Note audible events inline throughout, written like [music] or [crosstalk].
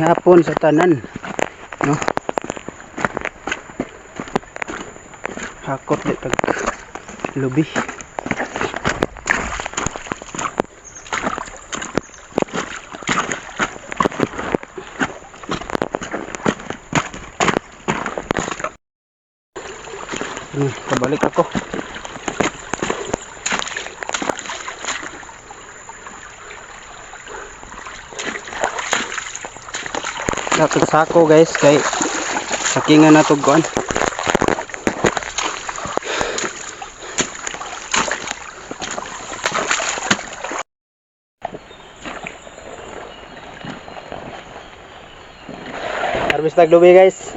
hapon sa tanan. No? Hakot di tag lubi. Hmm, kabalik ako. Dapat sako guys kay sakingan na kuan. Harvest tag lubi guys.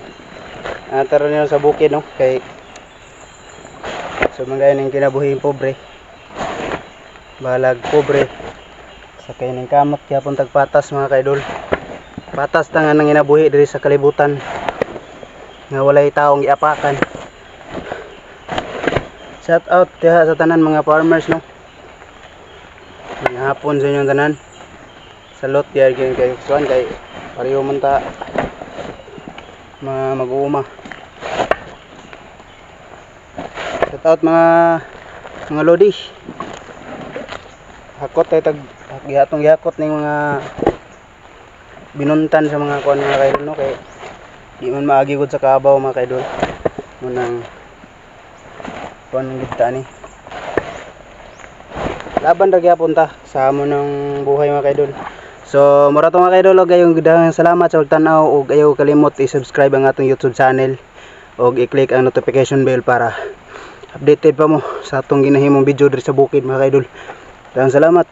Ah, tara nyo sa bukid no kay so mga ning kinabuhi pobre. Balag pobre. Sa kay ning kamot kaya pun tagpatas mga kaidol patas ta nga nang inabuhi diri sa kalibutan. Nga walay taong giapakan shout out diha sa tanan mga farmers no? Hapon sa inyong tanan. Salot yar gyud kay kuan kay pareho man ta mga mag-uuma. Shout out mga mga lodi. Hakot tay tag gihatong gihakot ning mga binuntan sa mga kuan mga kaidol no? Kay di man maagi gud sa kabaw mga kaidol. Munang kuan ng gidta ni. Laban ra gyapon ta sa amon ng buhay mga kaidol. So mura to mga kaidol. Og gayong gidang salamat sa pagtan-aw ug ayaw kalimot i-subscribe ang atong YouTube channel. Ug i-click ang notification bell para updated pa mo sa atong ginahimong video diri sa bukid mga kaidol. Daghang salamat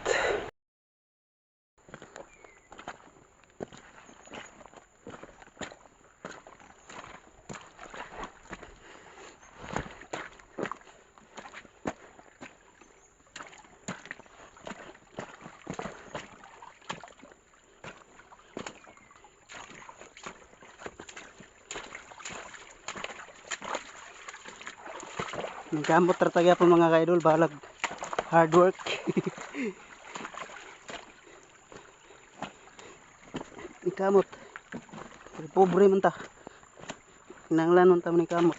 Nagkamot tartagya po mga kaidol, balag hard work. [laughs] Nagkamot. Pobre man ta. Nanglanon ta ni kamot.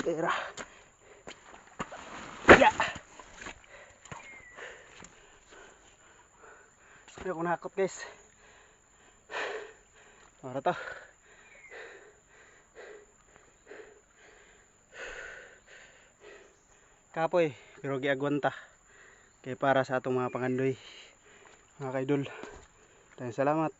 Tera. Ya. Hindi ako nakakot guys. Para to. Kapoy pero giagwanta. Kay para sa atong mga pangandoy mga kaidol. Daghang salamat